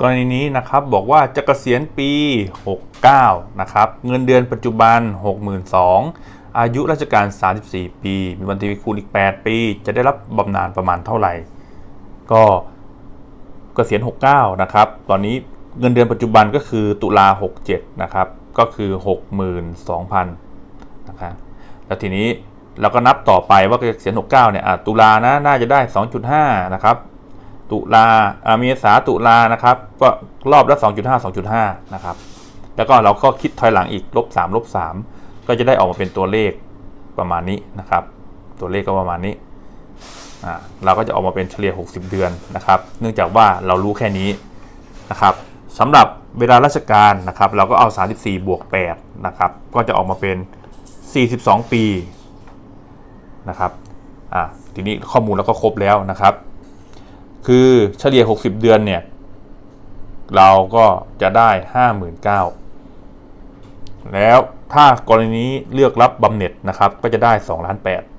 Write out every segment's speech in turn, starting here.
กรณีนี้นะครับบอกว่าจะเกษียณปี 69 นะครับ เงินเดือนปัจจุบัน 62,000 อายุราชการ 34 ปี มีวันทีคูณอีก 8 ปี จะได้รับบำนาญประมาณเท่าไหร่ ก็เกษียณ 69 นะครับ ตอนนี้เงินเดือนปัจจุบันก็คือตุลา 67 นะครับ ก็คือ 62,000 นะครับ แล้วทีนี้เราก็นับต่อไปว่าเกษียณ 69 เนี่ยตุลานะน่าจะได้ 2.5 นะครับ ตุลาเมษาตุลานะครับ ก็รอบละ 2.5 2.5 นะครับ แล้วก็เราก็คิดถอยหลังอีกลบ3ลบ3ก็จะได้ออกมาเป็นตัวเลขประมาณนี้นะครับ ตัวเลขก็ประมาณนี้อ่าเราก็จะออกมาเป็นเฉลี่ย 60 เดือนนะครับ เนื่องจากว่าเรารู้แค่นี้นะครับสำหรับเวลาราชการนะครับ เราก็เอา 34 บวก 8 นะครับ ก็จะออกมาเป็น 42 ปีนะครับอ่าทีนี้ข้อมูลเราก็ครบแล้วนะครับ คือเฉลี่ย 60 เดือนเนี่ย เราก็จะได้ 59,000แล้วถ้ากรณีนี้เลือกรับบำเหน็จนะครับ ก็จะได้2ล้าน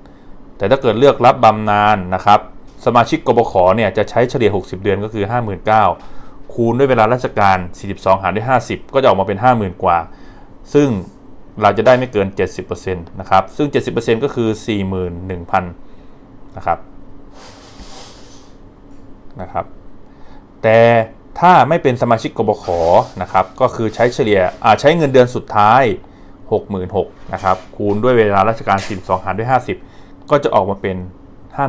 8แต่ถ้าเกิดเลือกรับบำนาญนะครับ สมาชิกกบขเนี่ยจะใช้เฉลี่ย 60 เดือนก็คือ 59,000คูณด้วยเวลาราชการ 42 หารด้วย 50 ก็จะออกมาเป็น 50,000 กว่า ซึ่งเราจะได้ไม่เกิน 70%นะครับ ซึ่ง 70%ก็คือ 41,000นะครับ นะครับ แต่ถ้าไม่เป็นสมาชิกกบขนะครับ ก็คือใช้เฉลี่ยอ่าใช้เงินเดือนสุดท้าย 66,000นะครับ คูณด้วยเวลาราชการ42หารด้วย 50 ก็จะออกมาเป็น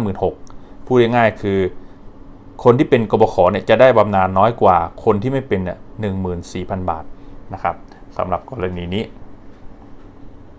56,000พูดง่ายๆคือ คนที่เป็นกบขเนี่ยจะได้บำนาญน้อยกว่าคนที่ไม่เป็นเนี่ย14,000 บาทนะครับสำหรับกรณีนี้